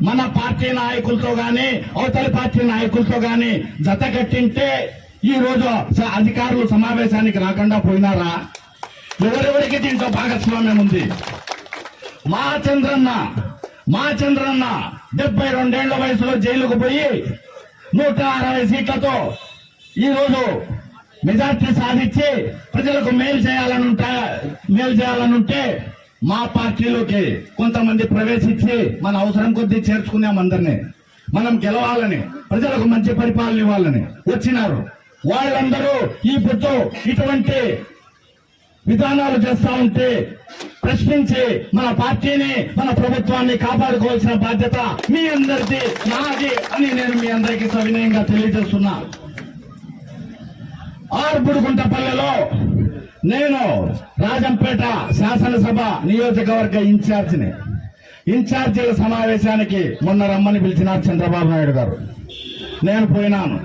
మన పార్టీ నాయకులతో గాని అవతలి పార్టీ నాయకులతో గాని జత కట్టింటే ఈ రోజు అధికారులు సమావేశానికి రాకుండా పోయినారా? ఎవరెవరికి దీంట్లో భాగస్వామ్యం ఉంది? మా చంద్రన్న మా చంద్రన్న డెబ్బై రెండేళ్ళ వయసులో జైలుకు పోయి నూట అరవై సీట్లతో ఈ రోజు మెజార్టీ సాధించి ప్రజలకు మేలు చేయాలనుంటే మేలు చేయాలనుంటే మా పార్టీలోకి కొంతమంది ప్రవేశించి మన అవసరం కొద్దీ చేర్చుకున్నాం అందరినీ. మనం గెలవాలని ప్రజలకు మంచి పరిపాలన ఇవ్వాలని వచ్చినారు. వాళ్ళందరూ ఈ పొద్దు ఇటువంటి విధానాలు చేస్తా ఉంటే ప్రశ్నించి మన పార్టీని మన ప్రభుత్వాన్ని కాపాడుకోవాల్సిన బాధ్యత మీ అందరిది నాది అని నేను మీ అందరికీ సవినయంగా తెలియజేస్తున్నా. ఆర్బుడుగుంటపల్లెలో నేను రాజంపేట శాసనసభ నియోజకవర్గ ఇన్ఛార్జిని. ఇన్ఛార్జీల సమావేశానికి మొన్న రమ్మని పిలిచినారు చంద్రబాబు నాయుడు గారు. నేను పోయినాను.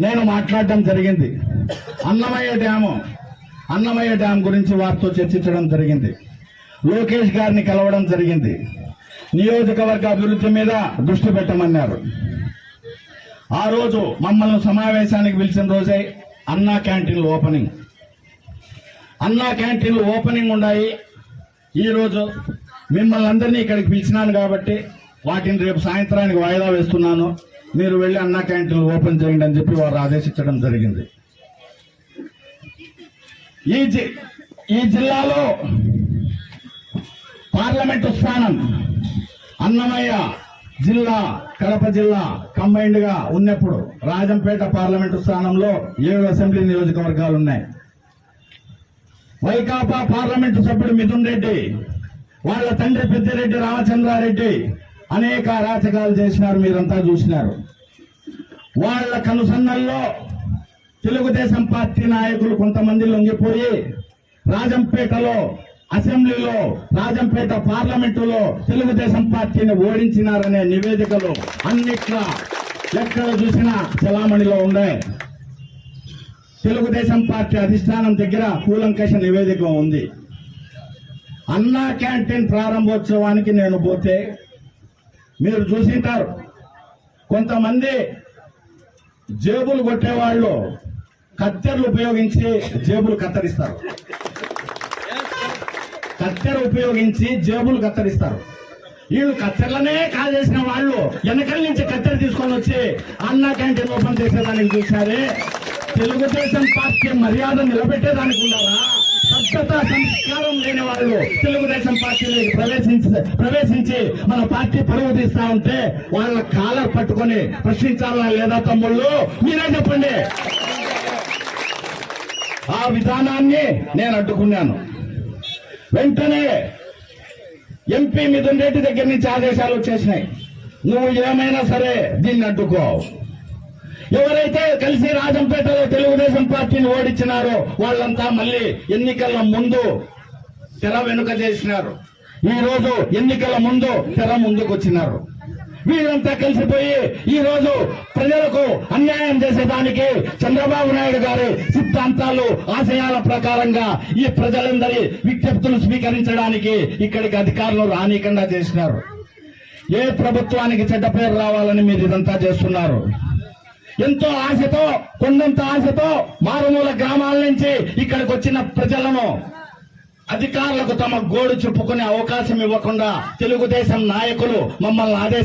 నేను మాట్లాడడం జరిగింది. అన్నమయ్య డ్యాము అన్నమయ్య డ్యామ్ గురించి వారితో చర్చించడం జరిగింది. లోకేష్ గారిని కలవడం జరిగింది. నియోజకవర్గ అభివృద్ధి మీద దృష్టి పెట్టమన్నారు. ఆ రోజు మమ్మల్ని సమావేశానికి పిలిచిన రోజే అన్నా క్యాంటీన్లు ఓపెనింగ్. అన్నా క్యాంటీన్లు ఓపెనింగ్ ఉన్నాయి. ఈరోజు మిమ్మల్ని అందరినీ ఇక్కడికి పిలిచినాను కాబట్టి వాటిని రేపు సాయంత్రానికి వాయిదా వేస్తున్నాను. మీరు వెళ్ళి అన్నా క్యాంటీన్లు ఓపెన్ చేయండి అని చెప్పి వారు ఆదేశించడం జరిగింది. ఈ జి- ఈ జిల్లాలో పార్లమెంటు స్థానం అన్నమయ్య జిల్లా కడప జిల్లా కంబైన్డ్గా ఉన్నప్పుడు రాజంపేట పార్లమెంటు స్థానంలో ఏడు అసెంబ్లీ నియోజకవర్గాలు ఉన్నాయి. వైకాపా పార్లమెంటు సభ్యుడు మిథున్ రెడ్డి వాళ్ళ తండ్రి పెద్దిరెడ్డి రామచంద్రారెడ్డి అనేక అరాచకాలు చేసినారు మీరంతా చూసినారు. వాళ్ళ కనుసన్నల్లో తెలుగుదేశం పార్టీ నాయకులు కొంతమంది లొంగిపోయి రాజంపేటలో అసెంబ్లీలో రాజంపేట పార్లమెంటులో తెలుగుదేశం పార్టీని ఓడించినారనే నివేదికలు అన్నిట్లా ఎక్కడ చూసినా చలామణిలో ఉన్నాయి. తెలుగుదేశం పార్టీ అధిష్టానం దగ్గర కూలంకష నివేదిక ఉంది. అన్నా క్యాంటీన్ ప్రారంభోత్సవానికి నేను పోతే మీరు చూసింటారు. కొంతమంది జేబులు కొట్టేవాళ్ళు కత్తెరలు ఉపయోగించి జేబులు కత్తరిస్తారు. కత్తెర ఉపయోగించి జేబులు కత్తరిస్తారు. వీళ్ళు కత్తెరలనే కాజేసిన వాళ్ళు వెనకల నుంచి కత్తెర తీసుకొని వచ్చి అన్నా క్యాంటీన్ ఓపెన్ చేసేదానికి చూశారే. తెలుగుదేశం పార్టీ మర్యాద నిలబెట్టేదానికి ఉన్నారా సభ్యత సంస్కారం లేని వాళ్ళు తెలుగుదేశం పార్టీలోకి ప్రవేశించి ప్రవేశించి మన పార్టీ పరువు తీస్తా ఉంటే వాళ్ళ కాలర్ పట్టుకొని ప్రశ్నించాలా లేదా తమ్ముళ్ళు? మీరే చెప్పండి. ఆ విధానాన్ని నేను అడ్డుకున్నాను. వెంటనే ఎంపీ మిథున్ రెడ్డి దగ్గర నుంచి ఆదేశాలు వచ్చేసినాయి. నువ్వు ఏమైనా సరే దీన్ని అడ్డుకో ఎవరైతే కలిసి రాజంపేటలో తెలుగుదేశం పార్టీని ఓడించినారో వాళ్ళంతా మళ్ళీ ఎన్నికల ముందు తెర వెనుక చేసినారు. ఈ రోజు ఎన్నికల ముందు తెర ముందుకు వచ్చినారు. వీళ్ళంతా కలిసిపోయి ఈ రోజు ప్రజలకు అన్యాయం చేసేదానికి చంద్రబాబు నాయుడు గారి సిద్ధాంతాలు ఆశయాల ప్రకారంగా ఈ ప్రజలందరి విజ్ఞప్తులు స్వీకరించడానికి ఇక్కడికి అధికారులు రానికుండా చేసినారు. ఏ ప్రభుత్వానికి చెడ్డ పేరు రావాలని మీరు ఇదంతా చేస్తున్నారు? ఎంతో ఆశతో కొండంత ఆశతో మారుమూల గ్రామాల నుంచి ఇక్కడికి వచ్చిన ప్రజలను అధికారులకు తమ గోడు చెప్పుకునే అవకాశం ఇవ్వకుండా తెలుగుదేశం నాయకులు మమ్మల్ని ఆదేశ